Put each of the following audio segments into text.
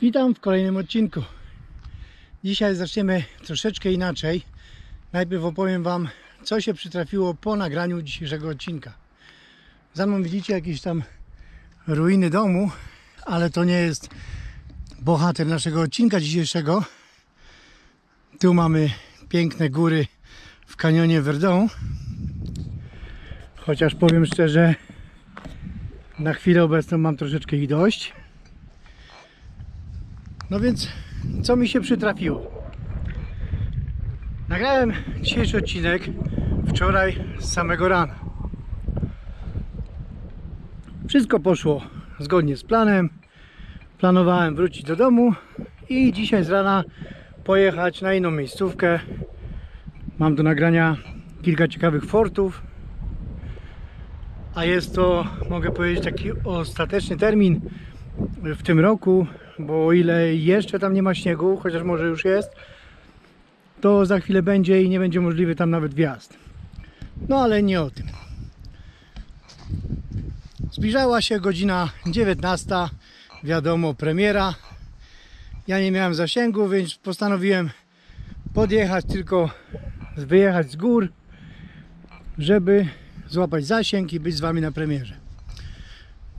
Witam w kolejnym odcinku. Dzisiaj zaczniemy troszeczkę inaczej. Najpierw opowiem Wam, co się przytrafiło po nagraniu dzisiejszego odcinka. Za mną widzicie jakieś tam ruiny domu, ale to nie jest bohater naszego odcinka dzisiejszego. Tu mamy piękne góry w kanionie Verdon. Chociaż powiem szczerze, na chwilę obecną mam troszeczkę ich dość. No więc, co mi się przytrafiło? Nagrałem dzisiejszy odcinek wczoraj z samego rana. Wszystko poszło zgodnie z planem. Planowałem wrócić do domu i dzisiaj z rana pojechać na inną miejscówkę. Mam do nagrania kilka ciekawych fortów. A jest to, mogę powiedzieć, taki ostateczny termin w tym roku, bo o ile jeszcze tam nie ma śniegu, chociaż może już jest, to za chwilę będzie i nie będzie możliwy tam nawet wjazd. No ale nie o tym. Zbliżała się godzina 19, wiadomo, premiera. Ja nie miałem zasięgu, więc postanowiłem podjechać tylko, wyjechać z gór, żeby złapać zasięg i być z Wami na premierze.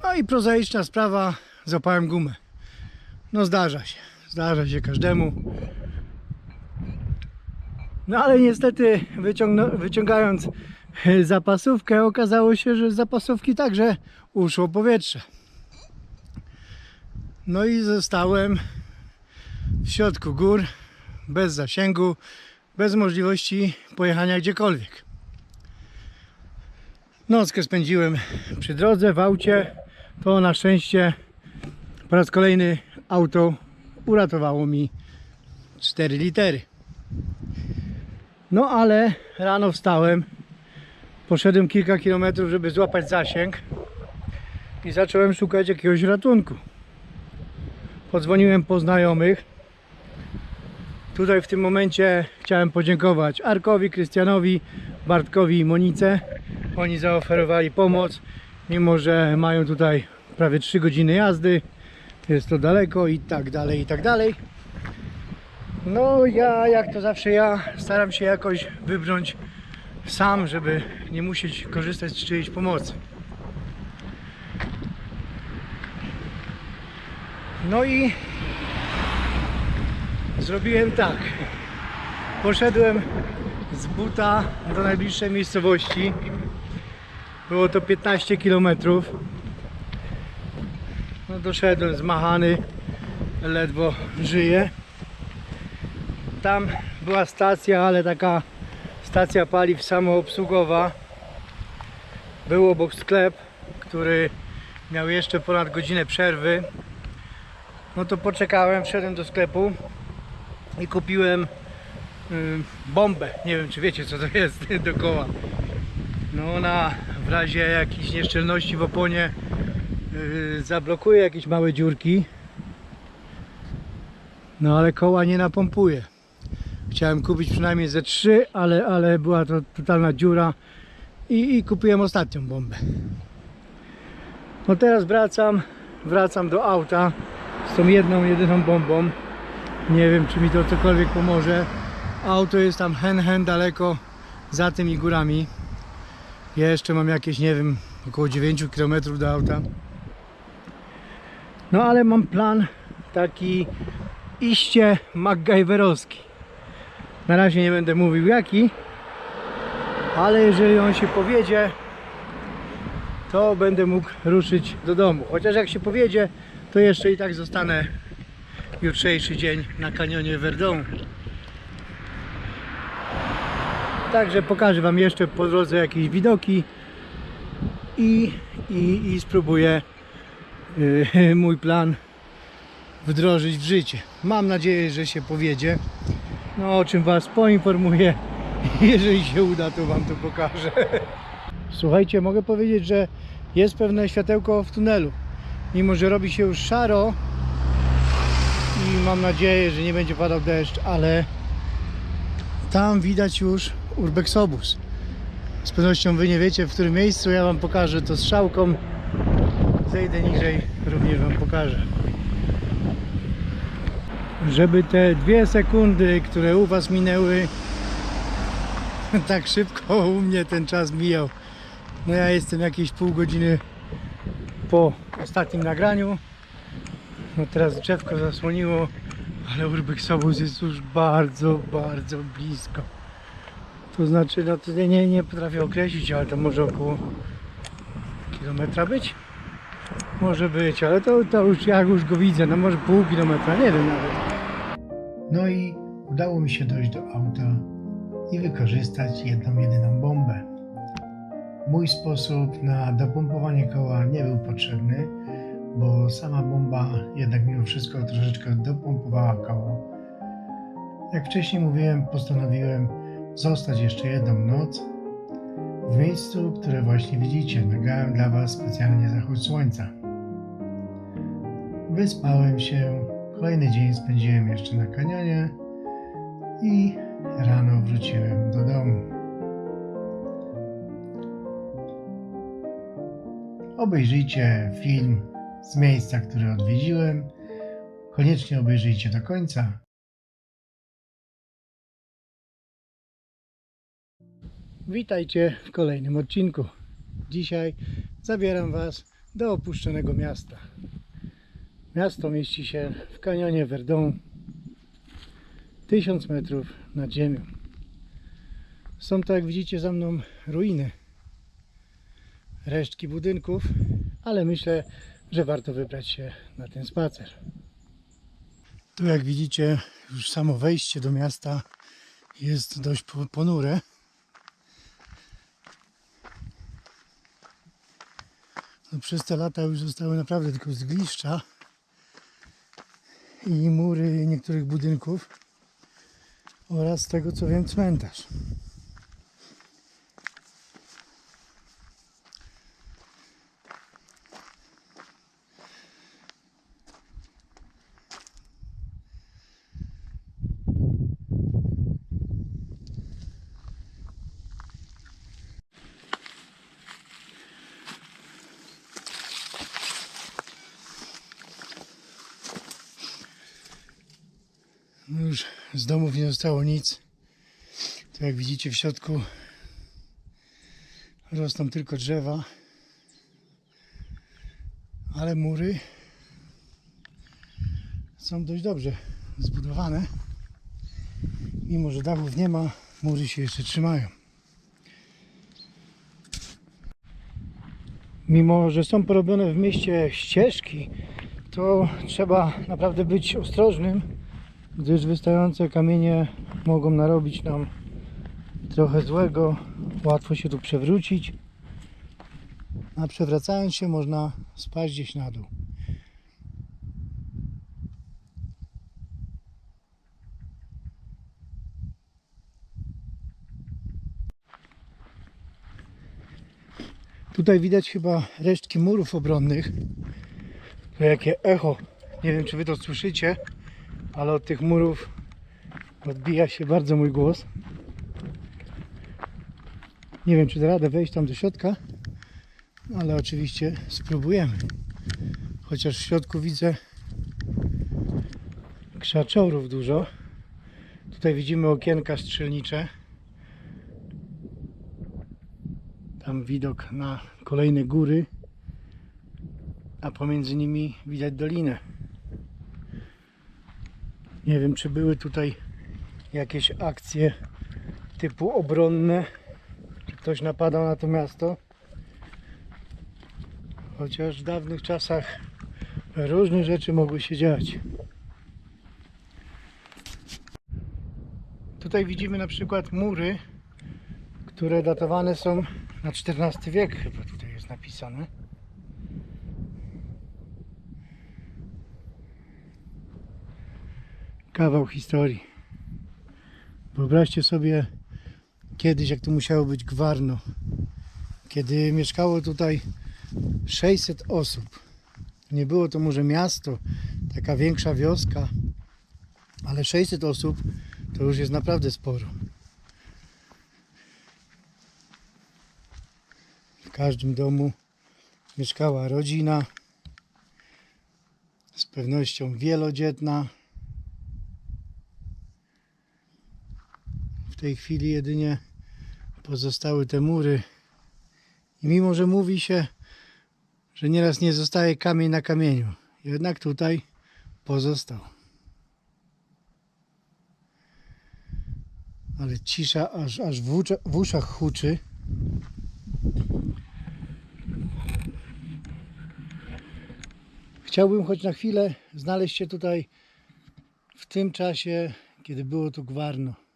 No i prozaiczna sprawa, zapałem gumę. No zdarza się, zdarza się każdemu. No ale niestety wyciągając e, zapasówkę okazało się, że z zapasówki także uszło powietrze. No i zostałem w środku gór, bez zasięgu, bez możliwości pojechania gdziekolwiek. Nockę spędziłem przy drodze, w aucie. To na szczęście po raz kolejny auto uratowało mi 4 litery. No ale rano wstałem, poszedłem kilka kilometrów, żeby złapać zasięg i zacząłem szukać jakiegoś ratunku. Podzwoniłem po znajomych. Tutaj w tym momencie chciałem podziękować Arkowi, Krystianowi, Bartkowi i Monice. Oni zaoferowali pomoc, mimo że mają tutaj prawie 3 godziny jazdy. Jest to daleko i tak dalej, i tak dalej. No ja, jak to zawsze ja, staram się jakoś wybrnąć sam, żeby nie musieć korzystać z czyjejś pomocy. No i zrobiłem tak. Poszedłem z buta do najbliższej miejscowości. Było to 15 km. Doszedłem zmachany, ledwo żyję. Tam była stacja, ale taka stacja paliw samoobsługowa. Był obok sklep, który miał jeszcze ponad godzinę przerwy. No to poczekałem, wszedłem do sklepu i kupiłem bombę. Nie wiem, czy wiecie, co to jest dookoła. No ona w razie jakichś nieszczelności w oponie zablokuje jakieś małe dziurki. No ale koła nie napompuje. Chciałem kupić przynajmniej ze trzy, ale, ale była to totalna dziura i, i kupiłem ostatnią bombę. No teraz wracam, wracam do auta z tą jedną, jedyną bombą. Nie wiem, czy mi to cokolwiek pomoże. Auto jest tam hen, hen daleko za tymi górami. Jeszcze mam jakieś, nie wiem, około 9 km do auta. No ale mam plan taki iście MacGyverowski. Na razie nie będę mówił jaki, ale jeżeli on się powiedzie, to będę mógł ruszyć do domu. Chociaż jak się powiedzie, to jeszcze i tak zostanę jutrzejszy dzień na kanionie Verdon. Także pokażę Wam jeszcze po drodze jakieś widoki i, i, i spróbuję mój plan wdrożyć w życie. Mam nadzieję, że się powiedzie. No o czym Was poinformuję. Jeżeli się uda, to Wam to pokażę. Słuchajcie, mogę powiedzieć, że jest pewne światełko w tunelu. Mimo, że robi się już szaro i mam nadzieję, że nie będzie padał deszcz, ale tam widać już Urbexobus. Z pewnością Wy nie wiecie w którym miejscu, ja Wam pokażę to z szałką. Zejdę niżej, również Wam pokażę. żeby te dwie sekundy, które u Was minęły, tak szybko u mnie ten czas mijał. No ja jestem jakieś pół godziny po ostatnim nagraniu. No teraz drzewko zasłoniło, ale Urbexobus jest już bardzo, bardzo blisko. To znaczy, no to nie, nie potrafię określić, ale to może około kilometra być. Może być, ale to, to już jak już go widzę, no może pół kilometra, nie wiem nawet. No i udało mi się dojść do auta i wykorzystać jedną jedyną bombę. Mój sposób na dopompowanie koła nie był potrzebny, bo sama bomba jednak mimo wszystko troszeczkę dopompowała koło. Jak wcześniej mówiłem, postanowiłem zostać jeszcze jedną noc w miejscu, które właśnie widzicie. Nagrałem dla Was specjalnie zachód słońca. Wyspałem się, kolejny dzień spędziłem jeszcze na kanionie i rano wróciłem do domu. Obejrzyjcie film z miejsca, które odwiedziłem. Koniecznie obejrzyjcie do końca. Witajcie w kolejnym odcinku. Dzisiaj zabieram Was do opuszczonego miasta. Miasto mieści się w kanionie Verdun 1000 metrów nad ziemią. Są to, jak widzicie za mną, ruiny. Resztki budynków, ale myślę, że warto wybrać się na ten spacer. Tu, jak widzicie, już samo wejście do miasta jest dość po- ponure. No, przez te lata już zostały naprawdę tylko zgliszcza i mury niektórych budynków oraz tego co wiem cmentarz. No już z domów nie zostało nic. Tu jak widzicie w środku rosną tylko drzewa. Ale mury są dość dobrze zbudowane. Mimo, że dachów nie ma, mury się jeszcze trzymają. Mimo, że są porobione w mieście ścieżki, to trzeba naprawdę być ostrożnym gdyż wystające kamienie mogą narobić nam trochę złego, łatwo się tu przewrócić, a przewracając się można spaść gdzieś na dół. Tutaj widać chyba resztki murów obronnych. To jakie echo. Nie wiem, czy wy to słyszycie ale od tych murów odbija się bardzo mój głos. Nie wiem, czy da radę wejść tam do środka, ale oczywiście spróbujemy. Chociaż w środku widzę krzaczorów dużo. Tutaj widzimy okienka strzelnicze. Tam widok na kolejne góry, a pomiędzy nimi widać dolinę. Nie wiem, czy były tutaj jakieś akcje typu obronne, czy ktoś napadał na to miasto. Chociaż w dawnych czasach różne rzeczy mogły się dziać. Tutaj widzimy na przykład mury, które datowane są na XIV wiek, chyba tutaj jest napisane. Kawał historii. Wyobraźcie sobie kiedyś, jak to musiało być gwarno. Kiedy mieszkało tutaj 600 osób. Nie było to może miasto, taka większa wioska, ale 600 osób to już jest naprawdę sporo. W każdym domu mieszkała rodzina, z pewnością wielodzietna, tej chwili jedynie pozostały te mury. I mimo, że mówi się, że nieraz nie zostaje kamień na kamieniu, jednak tutaj pozostał. Ale cisza aż, aż w, ucza, w uszach huczy. Chciałbym choć na chwilę znaleźć się tutaj w tym czasie, kiedy było tu gwarno.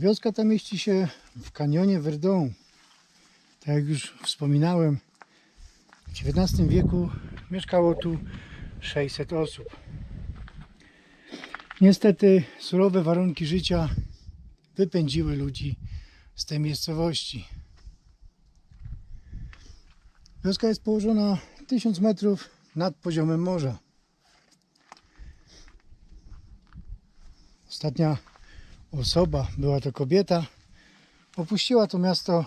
Wioska ta mieści się w kanionie Verdun. Tak jak już wspominałem, w XIX wieku mieszkało tu 600 osób. Niestety surowe warunki życia wypędziły ludzi z tej miejscowości. Wioska jest położona 1000 metrów nad poziomem morza. Ostatnia osoba, była to kobieta, opuściła to miasto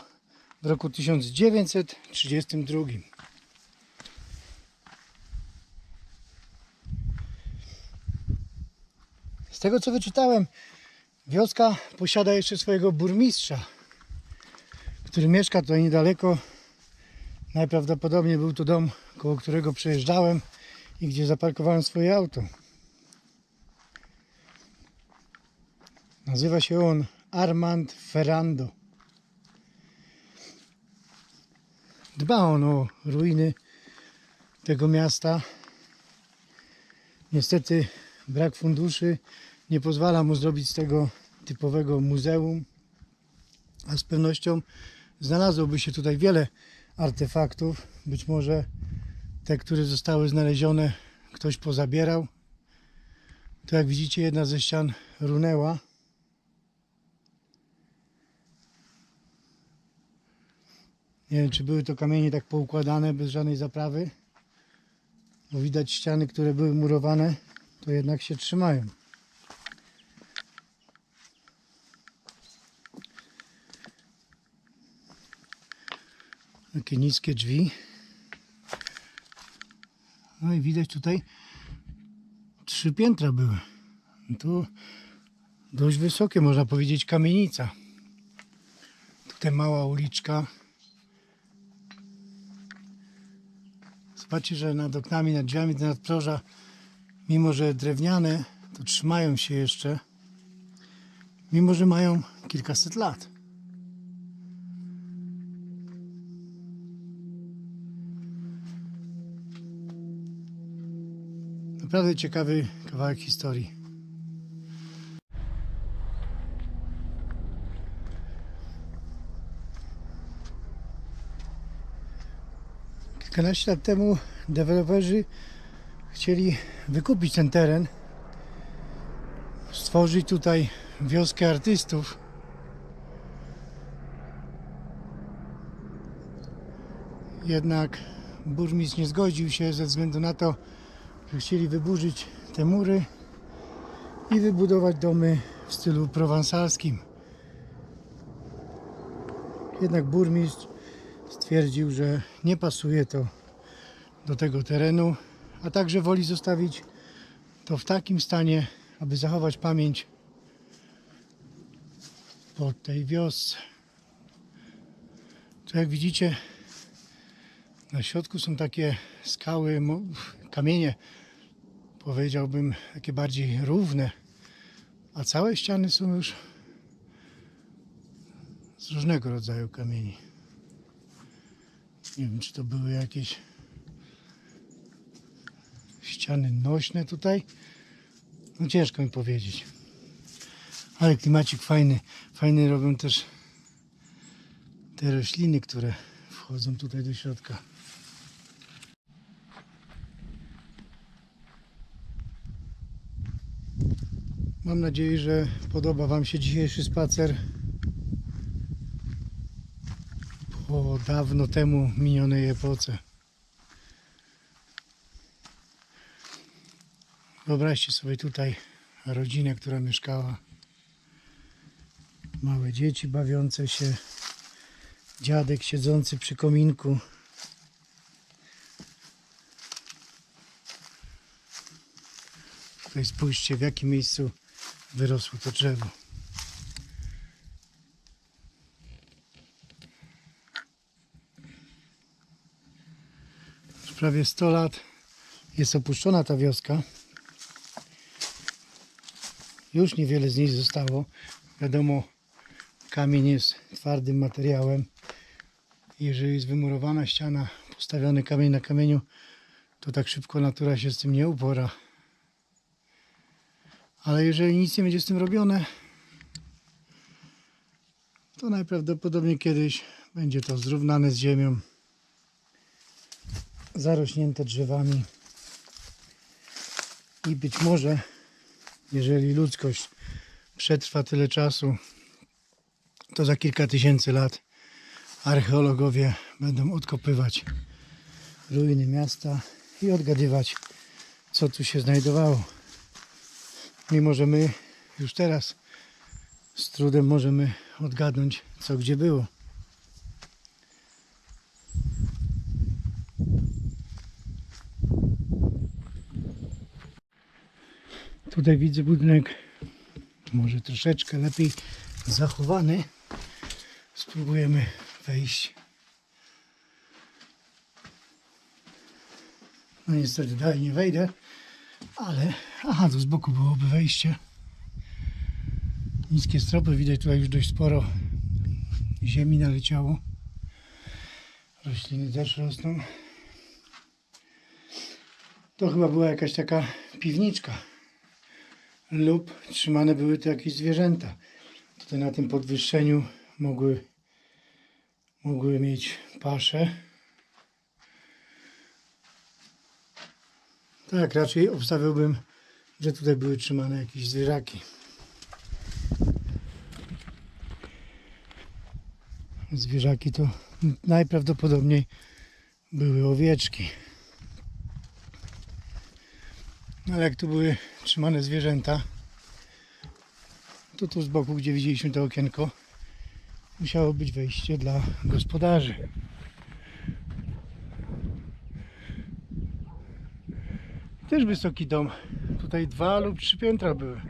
w roku 1932. Z tego co wyczytałem, wioska posiada jeszcze swojego burmistrza, który mieszka tutaj niedaleko. Najprawdopodobniej był to dom, koło którego przejeżdżałem i gdzie zaparkowałem swoje auto. Nazywa się on Armand Ferrando. Dba on o ruiny tego miasta. Niestety brak funduszy nie pozwala mu zrobić z tego typowego muzeum, a z pewnością znalazłoby się tutaj wiele artefaktów. Być może te, które zostały znalezione, ktoś pozabierał. To jak widzicie, jedna ze ścian runęła. Nie wiem, czy były to kamienie tak poukładane bez żadnej zaprawy. Bo widać ściany, które były murowane, to jednak się trzymają. Takie niskie drzwi. No i widać tutaj trzy piętra były. Tu dość wysokie, można powiedzieć, kamienica. Tutaj mała uliczka. Zobaczcie, że nad oknami, nad drzwiami te nadproża, mimo że drewniane, to trzymają się jeszcze. Mimo, że mają kilkaset lat. Naprawdę ciekawy kawałek historii. Kilkanaście lat temu deweloperzy chcieli wykupić ten teren, stworzyć tutaj wioskę artystów. Jednak burmistrz nie zgodził się ze względu na to, że chcieli wyburzyć te mury i wybudować domy w stylu prowansalskim. Jednak burmistrz stwierdził, że nie pasuje to do tego terenu, a także woli zostawić to w takim stanie, aby zachować pamięć po tej wiosce. Tu jak widzicie, na środku są takie skały, kamienie, powiedziałbym, takie bardziej równe, a całe ściany są już z różnego rodzaju kamieni. Nie wiem, czy to były jakieś ściany nośne tutaj. No ciężko mi powiedzieć. Ale klimacik fajny. Fajny robią też te rośliny, które wchodzą tutaj do środka. Mam nadzieję, że podoba Wam się dzisiejszy spacer po dawno temu minionej epoce. Wyobraźcie sobie tutaj rodzinę, która mieszkała. Małe dzieci bawiące się, dziadek siedzący przy kominku. Tutaj spójrzcie w jakim miejscu wyrosło to drzewo. Prawie 100 lat jest opuszczona ta wioska. Już niewiele z niej zostało. Wiadomo, kamień jest twardym materiałem. Jeżeli jest wymurowana ściana, postawiony kamień na kamieniu, to tak szybko natura się z tym nie upora. Ale jeżeli nic nie będzie z tym robione, to najprawdopodobniej kiedyś będzie to zrównane z ziemią, zarośnięte drzewami i być może, jeżeli ludzkość przetrwa tyle czasu, to za kilka tysięcy lat archeologowie będą odkopywać ruiny miasta i odgadywać, co tu się znajdowało. Mimo, że my już teraz z trudem możemy odgadnąć, co gdzie było. Tutaj widzę budynek może troszeczkę lepiej zachowany. Spróbujemy wejść. No niestety dalej nie wejdę, ale aha, tu z boku byłoby wejście. Niskie stropy, widać tutaj już dość sporo ziemi naleciało. Rośliny też rosną. To chyba była jakaś taka piwniczka lub trzymane były tu jakieś zwierzęta. Tutaj na tym podwyższeniu mogły, mogły mieć pasze. Tak, raczej obstawiałbym, że tutaj były trzymane jakieś zwierzaki. Zwierzaki to najprawdopodobniej były owieczki. No ale jak tu były trzymane zwierzęta, to tu z boku, gdzie widzieliśmy to okienko, musiało być wejście dla gospodarzy. Też wysoki dom. Tutaj dwa lub trzy piętra były.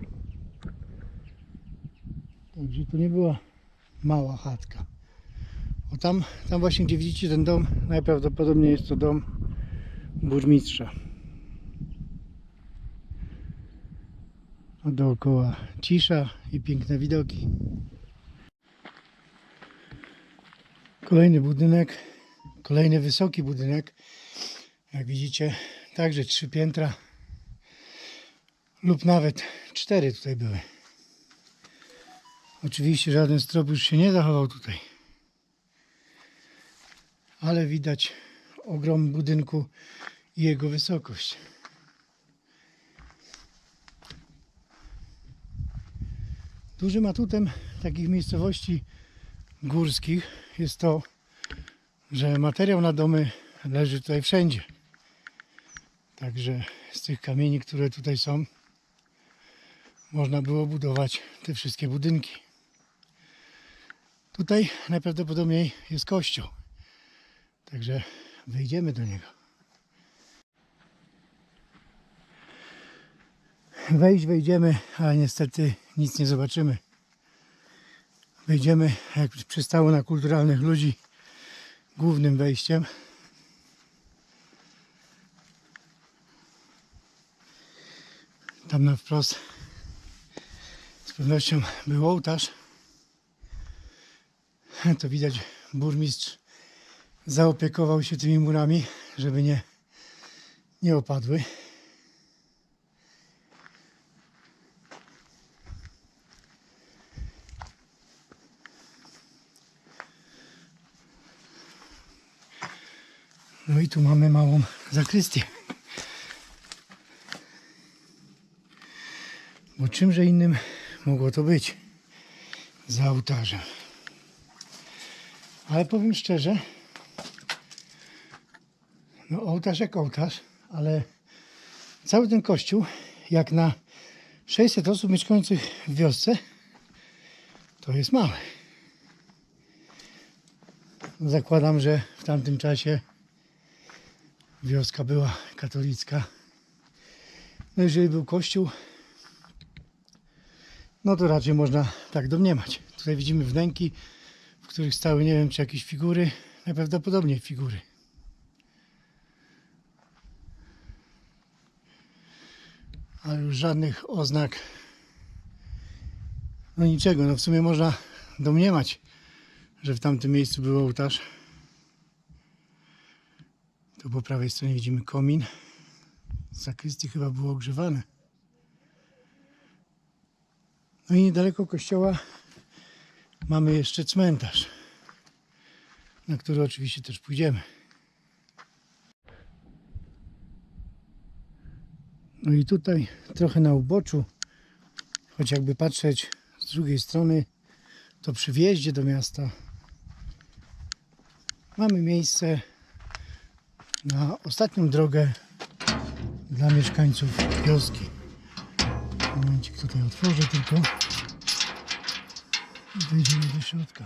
Także to nie była mała chatka. O tam, tam właśnie gdzie widzicie ten dom, najprawdopodobniej jest to dom burmistrza. Dookoła cisza i piękne widoki. Kolejny budynek, kolejny wysoki budynek. Jak widzicie, także trzy piętra lub nawet cztery tutaj były. Oczywiście żaden strop już się nie zachował tutaj. Ale widać ogrom budynku i jego wysokość. Dużym atutem takich miejscowości górskich jest to, że materiał na domy leży tutaj wszędzie. Także z tych kamieni, które tutaj są, można było budować te wszystkie budynki. Tutaj najprawdopodobniej jest kościół. Także wejdziemy do niego. Wejść wejdziemy, ale niestety nic nie zobaczymy. Wejdziemy, jak przystało na kulturalnych ludzi, głównym wejściem. Tam na wprost z pewnością był ołtarz. To widać, burmistrz zaopiekował się tymi murami, żeby nie, nie opadły. I tu mamy małą zakrystię. Bo czymże innym mogło to być za ołtarzem. Ale powiem szczerze, no ołtarz jak ołtarz, ale cały ten kościół, jak na 600 osób mieszkających w wiosce, to jest mały. Zakładam, że w tamtym czasie wioska była katolicka No jeżeli był kościół, no to raczej można tak domniemać. Tutaj widzimy wnęki, w których stały, nie wiem, czy jakieś figury, najprawdopodobniej figury. Ale już żadnych oznak, no niczego. No w sumie można domniemać, że w tamtym miejscu był ołtarz. Tu po prawej stronie widzimy komin. Zakrystii chyba było ogrzewane. No i niedaleko kościoła mamy jeszcze cmentarz, na który oczywiście też pójdziemy. No i tutaj trochę na uboczu, choć jakby patrzeć z drugiej strony, to przy wjeździe do miasta mamy miejsce na ostatnią drogę dla mieszkańców wioski. Momencik tutaj otworzę tylko. I wejdziemy do środka.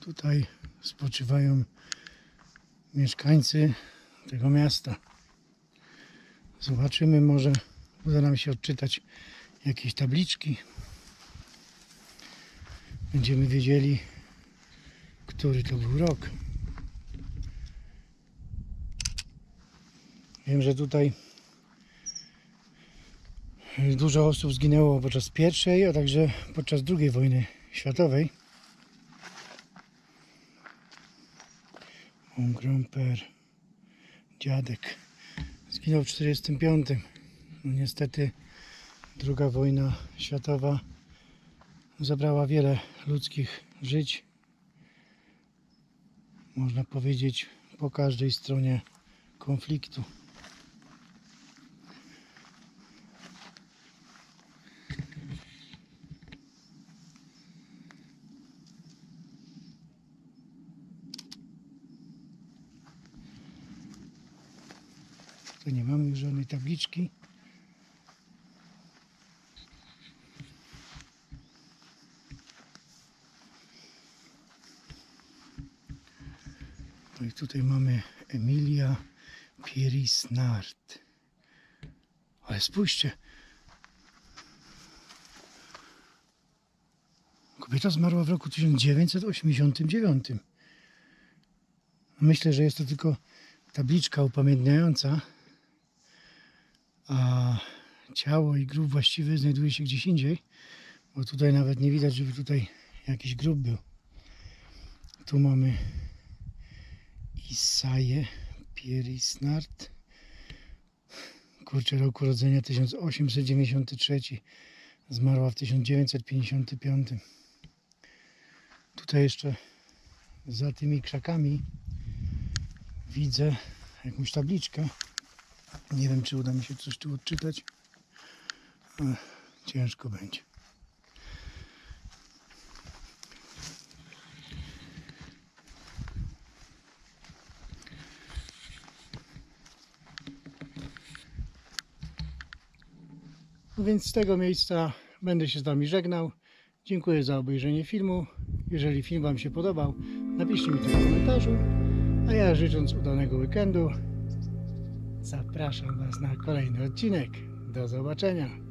Tutaj spoczywają mieszkańcy tego miasta. Zobaczymy, może uda nam się odczytać jakieś tabliczki. Będziemy wiedzieli, który to był rok. Wiem, że tutaj dużo osób zginęło podczas pierwszej, a także podczas drugiej wojny światowej. Mon grand-père, dziadek, zginął w 1945. No niestety druga wojna światowa zabrała wiele ludzkich żyć. Można powiedzieć po każdej stronie konfliktu. Tu nie mamy już żadnej tabliczki. Tutaj mamy Emilia Pieris-Nart. Ale spójrzcie. Kobieta zmarła w roku 1989. Myślę, że jest to tylko tabliczka upamiętniająca, a ciało i grób właściwy znajduje się gdzieś indziej, bo tutaj nawet nie widać, żeby tutaj jakiś grób był. Tu mamy Isaję Pierisnart. Kurczę, roku urodzenia 1893. Zmarła w 1955. Tutaj jeszcze za tymi krzakami widzę jakąś tabliczkę. Nie wiem, czy uda mi się coś tu odczytać. Ciężko będzie. Więc z tego miejsca będę się z Wami żegnał. Dziękuję za obejrzenie filmu. Jeżeli film Wam się podobał, napiszcie mi to w komentarzu. A ja życząc udanego weekendu, zapraszam Was na kolejny odcinek. Do zobaczenia.